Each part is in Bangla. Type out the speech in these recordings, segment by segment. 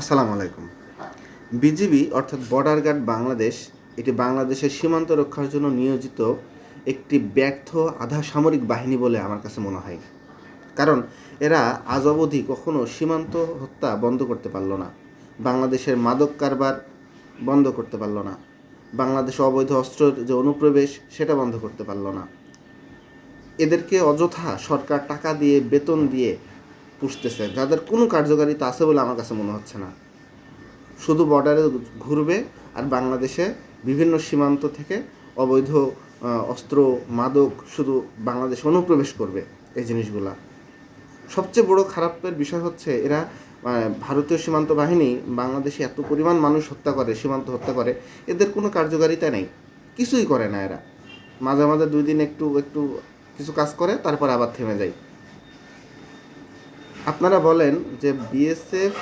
আসসালামু আলাইকুম। বিজিবি অর্থাৎ বর্ডার গার্ড বাংলাদেশ, এটি বাংলাদেশের সীমান্ত রক্ষার জন্য নিয়োজিত একটি ব্যর্থ আধা সামরিক বাহিনী বলে আমার কাছে মনে হয়। কারণ এরা আজ অবধি কখনো সীমান্ত হত্যা বন্ধ করতে পারল না, বাংলাদেশের মাদক কারবার বন্ধ করতে পারল না, বাংলাদেশে অবৈধ অস্ত্রের যে অনুপ্রবেশ সেটা বন্ধ করতে পারল না। এদেরকে অযথা সরকার টাকা দিয়ে, বেতন দিয়ে পুষতেছে যাদের কোনো কার্যকারিতা আছে বলে আমার কাছে মনে হচ্ছে না। শুধু বর্ডারে ঘুরবে আর বাংলাদেশে বিভিন্ন সীমান্ত থেকে অবৈধ অস্ত্র, মাদক শুধু বাংলাদেশে অনুপ্রবেশ করবে এই জিনিসগুলা। সবচেয়ে বড় খারাপের বিষয় হচ্ছে এরা ভারতীয় সীমান্ত বাহিনী বাংলাদেশে এত পরিমাণ মানুষ হত্যা করে, সীমান্ত হত্যা করে, এদের কোনো কার্যকারিতা নেই। কিছুই করে না এরা। মাঝে মাঝে দুই দিন একটু একটু কিছু কাজ করে, তারপর আবার থেমে যায়। আপনারা বলেন যে বিএসএফ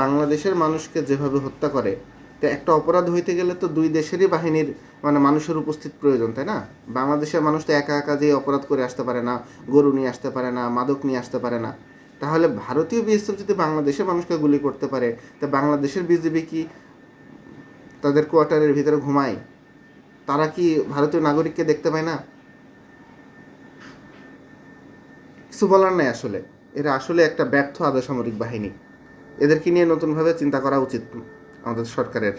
বাংলাদেশের মানুষকে যেভাবে হত্যা করে, তা একটা অপরাধ হইতে গেলে তো দুই দেশেরই বাহিনীর মানে মানুষের উপস্থিত প্রয়োজন, তাই না? বাংলাদেশের মানুষ তো একা একা যেয়ে অপরাধ করে আসতে পারে না, গরু নিয়ে আসতে পারে না, মাদক নিয়ে আসতে পারে না। তাহলে ভারতীয় বিএসএফ যদি বাংলাদেশের মানুষকে গুলি করতে পারে, তা বাংলাদেশের বিজেপি কি তাদের কোয়ার্টারের ভিতরে ঘুমায়? তারা কি ভারতীয় নাগরিককে দেখতে পায় না? কিছু বলার নাই আসলে। এরা আসলে একটা ব্যর্থ আধা সামরিক বাহিনী। এদেরকে নিয়ে নতুনভাবে চিন্তা করা উচিত আমাদের সরকারের।